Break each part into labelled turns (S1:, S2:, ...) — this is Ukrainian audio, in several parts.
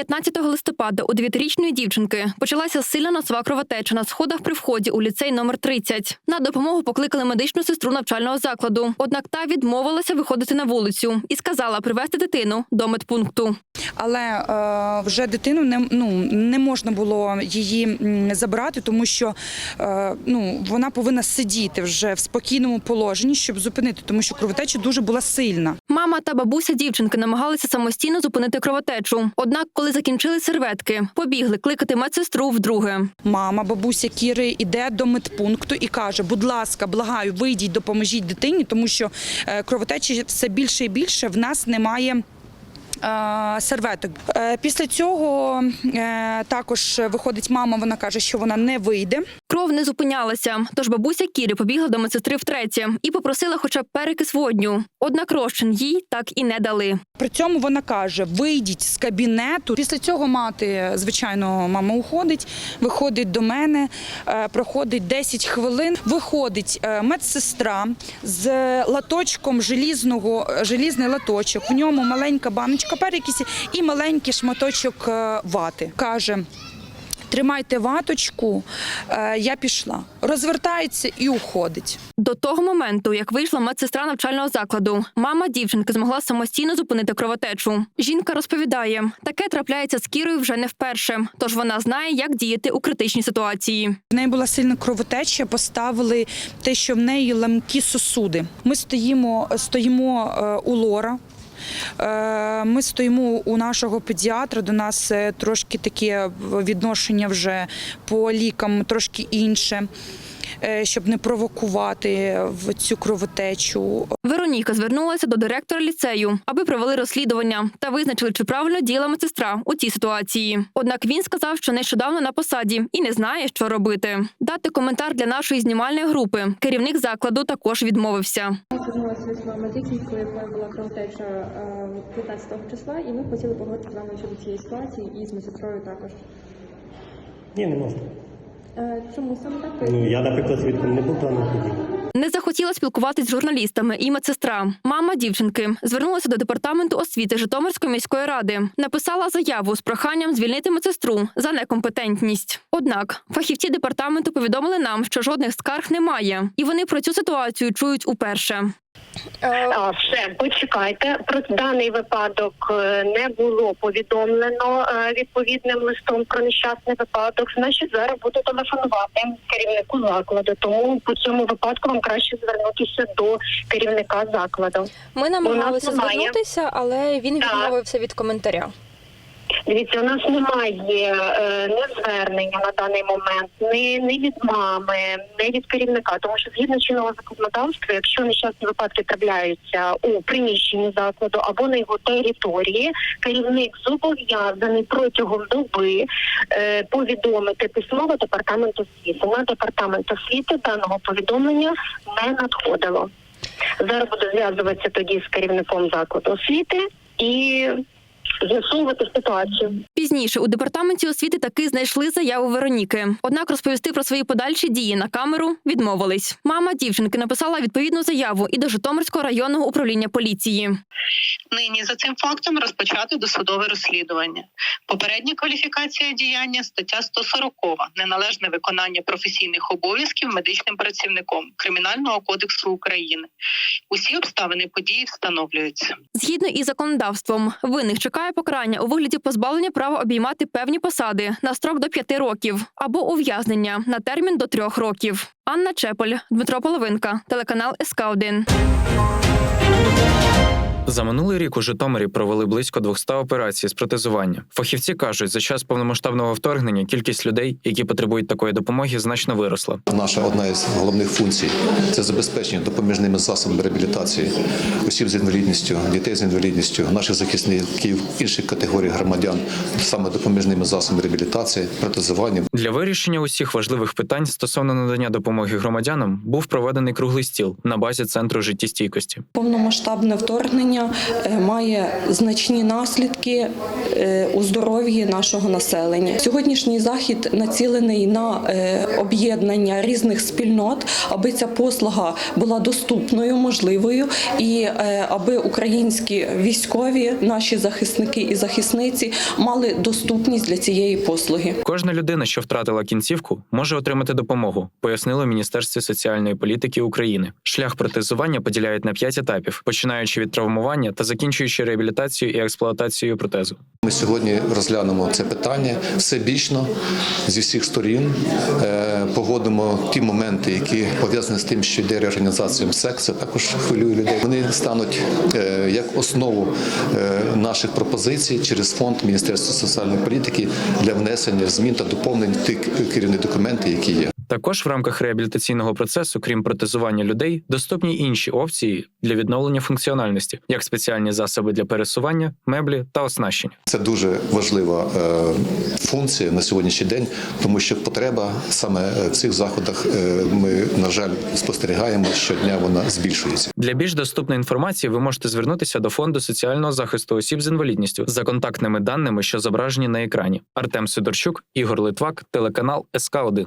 S1: 15 листопада у дев'ятирічної дівчинки почалася сильна носова кровотеча на сходах при вході у ліцей номер 30. На допомогу покликали медичну сестру навчального закладу. Однак та відмовилася виходити на вулицю і сказала привезти дитину до медпункту.
S2: Але е, вже дитину не, ну, не можна було її м, забирати, тому що е, ну, вона повинна сидіти вже в спокійному положенні, щоб зупинити, тому що кровотеча дуже була сильна.
S1: Мама та бабуся дівчинки намагалися самостійно зупинити кровотечу. Однак, коли закінчили серветки, побігли кликати медсестру вдруге.
S2: Мама, бабуся Кіри йде до медпункту і каже: будь ласка, благаю, вийдіть, допоможіть дитині, тому що е, кровотечі все більше і більше. В нас немає. е, Серветок Е, після цього також виходить мама. Вона каже, що вона не вийде.
S1: Кров не зупинялася, тож бабуся Кіри побігла до медсестри втретє і попросила хоча б перекис водню. Однак розчин їй так і не дали.
S2: При цьому вона каже: вийдіть з кабінету. Після цього мати, звичайно, мама уходить, виходить до мене, е, проходить 10 хвилин. Виходить е, медсестра з латочком желізного, желізний латочок. В ньому маленька баночка перекисі і маленький шматочок е, вати. каже. Тримайте ваточку, Е, я пішла. Розвертається і уходить.
S1: До того моменту, як вийшла медсестра навчального закладу, мама дівчинки змогла самостійно зупинити кровотечу. Жінка розповідає, таке трапляється з Кірою вже не вперше, тож вона знає, як діяти у критичній ситуації.
S2: В неї була сильна кровотеча, поставили те, що в неї ламкі сосуди. Ми стоїмо, стоїмо е, у лора. Е, Ми стоїмо у нашого педіатра. До нас е, трошки таке відношення вже по лікам трошки інше, щоб не провокувати в цю кровотечу.
S1: Вероніка звернулася до директора ліцею, аби провели розслідування та визначили, чи правильно діяла медсестра у цій ситуації. Однак він сказав, що нещодавно на посаді і не знає, що робити. Дати коментар для нашої знімальної групи. Керівник закладу також відмовився.
S3: Ми з вами медиківкою, була кровотеча е, 15 числа, і ми хотіли поговорити з вами щодо цієї ситуації і з медсестрою також.
S4: Ні, не можна.
S3: Е, Чому саме так?
S4: Ну я, наприклад, свідком не був даної події.
S1: Не захотіла спілкуватись з журналістами і медсестра. Мама дівчинки звернулася до департаменту освіти Житомирської міської ради. Написала заяву з проханням звільнити медсестру за некомпетентність. Однак фахівці департаменту повідомили нам, що жодних скарг немає, і вони про цю ситуацію чують уперше.
S5: А, все, почекайте. Про даний випадок е, не було повідомлено е, відповідним листом про нещасний випадок. Значить, зараз буду телефонувати керівнику закладу. Тому по цьому випадку вам краще звернутися до керівника закладу.
S6: Ми намагалися звернутися, але він відмовився від коментаря.
S5: Дивіться, у нас немає е, не звернення на даний момент, ні, ні від мами, ні від керівника, тому що згідно чинного законодавства, якщо нещасні випадки трапляються у приміщенні закладу або на його території, керівник зобов'язаний протягом доби е, повідомити письмово департамент освіти. На департамент освіти даного повідомлення не надходило. Зараз буду зв'язуватися тоді з керівником закладу освіти і з'ясовувати ситуацію.
S1: Пізніше у департаменті освіти таки знайшли заяву Вероніки. Однак розповісти про свої подальші дії на камеру відмовились. Мама дівчинки написала відповідну заяву і до Житомирського районного управління поліції.
S7: Нині за цим фактом розпочати досудове розслідування. Попередня кваліфікація діяння стаття 140 неналежне виконання професійних обов'язків медичним працівником Кримінального кодексу України. Усі обставини події встановлюються.
S1: Згідно із законодавством, винних чекає покарання у вигляді позбавлення права обіймати певні посади на строк до п'яти років або ув'язнення на термін до трьох років. Анна Чеполь, Дмитро Половинка, телеканал СК 1
S8: За минулий рік у Житомирі провели близько 200 операцій з протезування. Фахівці кажуть, за час повномасштабного вторгнення кількість людей, які потребують такої допомоги, значно виросла.
S9: Наша одна із головних функцій це забезпечення допоміжними засобами реабілітації осіб з інвалідністю, дітей з інвалідністю, наших захисників інших категорій громадян, саме допоміжними засобами реабілітації, протезування.
S8: Для вирішення усіх важливих питань стосовно надання допомоги громадянам був проведений круглий стіл на базі центру життєстійкості.
S10: Повномасштабне вторгнення захворювання е, має значні наслідки е, у здоров'ї нашого населення. Сьогоднішній захід націлений на е, об'єднання різних спільнот, аби ця послуга була доступною, можливою, і аби українські військові, наші захисники і захисниці мали доступність для цієї послуги.
S8: Кожна людина, що втратила кінцівку, може отримати допомогу, пояснило Міністерство соціальної політики України. Шлях протезування поділяють на п'ять етапів, починаючи від травмування та закінчуючи реабілітацією і експлуатацією протезу.
S9: Ми сьогодні розглянемо це питання всебічно зі всіх сторін. Е, Погодимо ті моменти, які пов'язані з тим, що йде реорганізація МСЕК, також хвилює людей. Вони стануть е, як основу е, наших пропозицій через фонд Міністерства соціальної політики для внесення змін та доповнень тих керівних документів, які є.
S8: Також в рамках реабілітаційного процесу, крім протезування людей, доступні інші опції для відновлення функціональності, як спеціальні засоби для пересування, меблі та оснащення.
S9: Це дуже важлива е, функція на сьогоднішній день, тому що потреба саме е, в цих заходах е, ми, на жаль, спостерігаємо щодня. Вона збільшується.
S8: Для більш доступної інформації ви можете звернутися до фонду соціального захисту осіб з інвалідністю за контактними даними, що зображені на екрані. Артем Сидорчук, Ігор Литвак, телеканал СК 1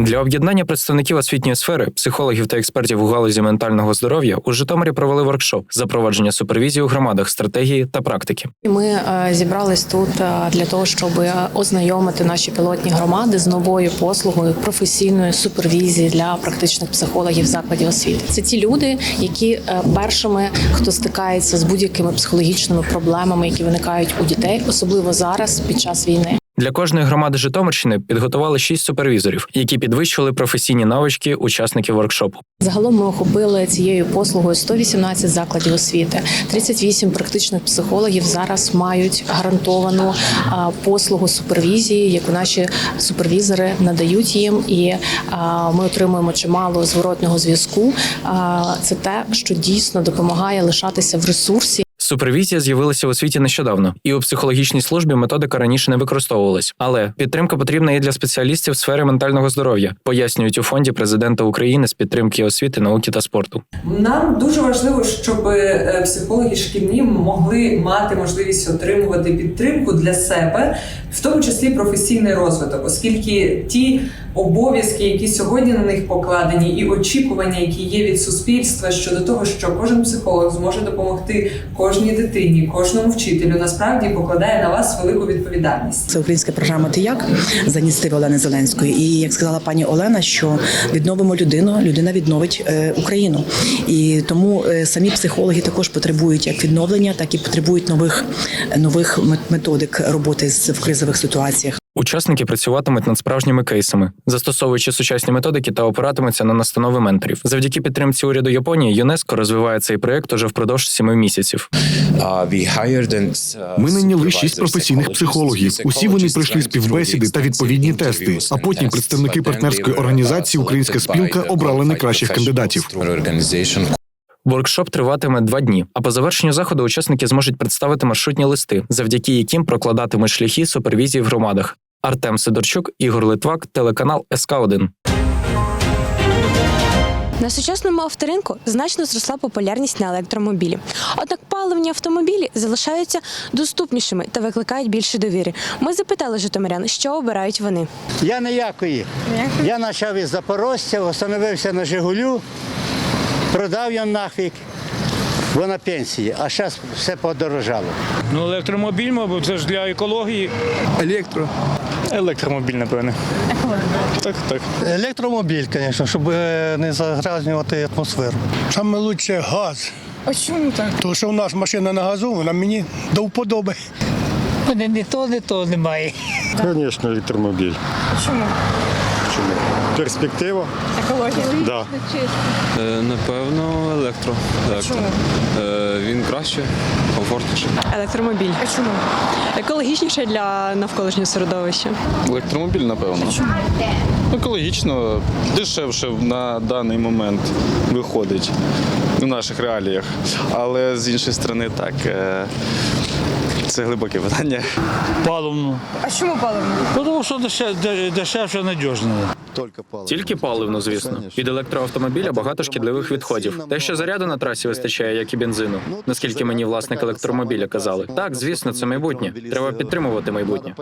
S8: Для об'єднання представників освітньої сфери, психологів та експертів у галузі ментального здоров'я у Житомирі провели воркшоп запровадження супервізії у громадах, стратегії та практики.
S11: Ми е, зібрались тут е, для того, щоб ознайомити наші пілотні громади з новою послугою професійної супервізії для практичних психологів закладів освіти. Це ті люди, які е, першими, хто стикається з будь-якими психологічними проблемами, які виникають у дітей, особливо зараз під час війни.
S8: Для кожної громади Житомирщини підготували шість супервізорів, які підвищували професійні навички учасників воркшопу.
S11: Загалом ми охопили цією послугою 118 закладів освіти. 38 практичних психологів зараз мають гарантовану послугу супервізії, яку наші супервізори надають їм, і ми отримуємо чимало зворотного зв'язку. Це те, що дійсно допомагає лишатися в ресурсі.
S8: Супервізія з'явилася в освіті нещодавно, і у психологічній службі методика раніше не використовувалась. Але підтримка потрібна і для спеціалістів сфери ментального здоров'я, пояснюють у фонді президента України з підтримки освіти, науки та спорту.
S12: Нам дуже важливо, щоб е, психологи шкільні могли мати можливість отримувати підтримку для себе, в тому числі професійний розвиток, оскільки ті обов'язки, які сьогодні на них покладені, і очікування, які є від суспільства щодо того, що кожен психолог зможе допомогти кожній дитині, кожному вчителю, насправді покладає на вас велику відповідальність.
S13: Це українська програма «Ти як» за ініціативи Олени Зеленської. І як сказала пані Олена, що відновимо людину, людина відновить е, Україну. І тому е, самі психологи також потребують як відновлення, так і потребують нових нових мет- методик роботи з в кризових ситуаціях.
S8: Учасники працюватимуть над справжніми кейсами, застосовуючи сучасні методики та опиратимуться на настанови менторів. Завдяки підтримці уряду Японії ЮНЕСКО розвиває цей проект уже впродовж семи місяців.
S14: Ми найняли шість професійних психологів. Усі вони пройшли співбесіди та відповідні тести. А потім представники партнерської організації Українська спілка обрали найкращих кандидатів.
S8: Воркшоп триватиме два дні. А по завершенню заходу учасники зможуть представити маршрутні листи, завдяки яким прокладатимуть шляхи супервізії в громадах. Артем Сидорчук, Ігор Литвак, телеканал СК 1
S15: На сучасному авторинку значно зросла популярність на електромобілі. Однак паливні автомобілі залишаються доступнішими та викликають більше довіри. Ми запитали житомирян, що обирають вони.
S16: Я ніякої. Я почав із Запорожця, встановився на Жигулю, продав його нафіг, бо на пенсії, а зараз все подорожало.
S17: Ну, електромобіль, мабуть, це ж для екології. Електро. Електромобіль, напевне. Так, так.
S18: Електромобіль, звісно, щоб е, не загрязнювати атмосферу. Саме лучше газ.
S15: А чому так?
S18: Тому що у нас машина на газу, вона мені до вподоби.
S16: Мене ні то, не то немає.
S19: Звісно, електромобіль.
S15: Чому?
S19: Перспектива.
S15: Екологія.
S19: Да.
S20: Напевно, електро. електро. Е, він краще, комфортніше.
S15: Електромобіль. А чому? Екологічніше для навколишнього середовища.
S20: Електромобіль, напевно. Екологічно, дешевше на даний момент виходить у наших реаліях. Але з іншої сторони, так. Це глибоке питання.
S17: Паливно.
S15: А чому паливно?
S17: Тому що дешев, дешевше надіжне.
S8: Тільки паливно, звісно. Від електроавтомобіля багато шкідливих відходів. Те, що заряду на трасі вистачає, як і бензину. Наскільки мені власник електромобіля казали. Так, звісно, це майбутнє. Треба підтримувати майбутнє.